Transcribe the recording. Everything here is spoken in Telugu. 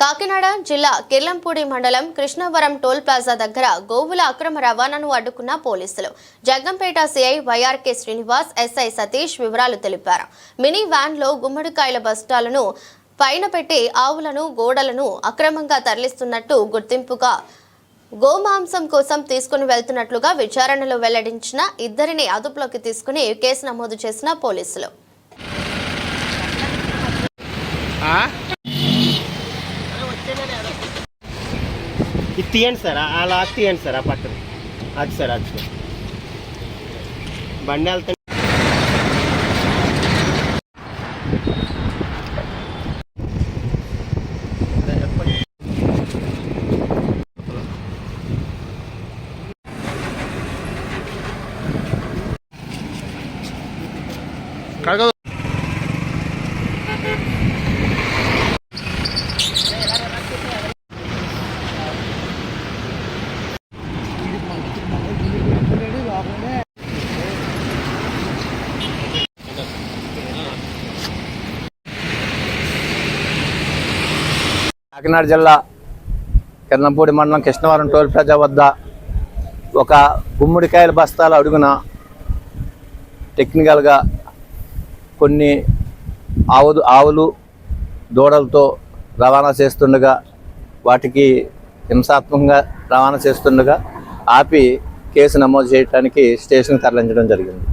కాకినాడ జిల్లా కిర్లంపూడి మండలం కృష్ణవరం టోల్ ప్లాజా దగ్గర గోవుల అక్రమ రవాణాను అడ్డుకున్న పోలీసులు. Jaggampeta CI YRK Srinivas SI Satish వివరాలు తెలిపారు. మినీ వ్యాన్లో గుమ్మడికాయల బస్తాలను పైన పెట్టి ఆవులను గోడలను అక్రమంగా తరలిస్తున్నట్టు గుర్తింపుగా గోమాంసం కోసం తీసుకుని వెళ్తున్నట్లుగా విచారణలో వెల్లడించిన ఇద్దరిని అదుపులోకి తీసుకుని కేసు నమోదు చేసిన పోలీసులు. ఇది తీయండి సార్. అలా తీయండి సార్ ఆ పక్కన. అది సార్ అది సార్. బండి వెళ్తా కాకినాడ జిల్లా కిరణంపూడి మండలం కృష్ణవరం టోల్ ప్లాజా వద్ద ఒక గుమ్మడికాయల బస్తాల అడుగున టెక్నికల్గా కొన్ని ఆవు ఆవులు దూడలతో రవాణా చేస్తుండగా వాటికి హింసాత్మకంగా రవాణా చేస్తుండగా ఆపి కేసు నమోదు చేయడానికి స్టేషన్కి తరలించడం జరిగింది.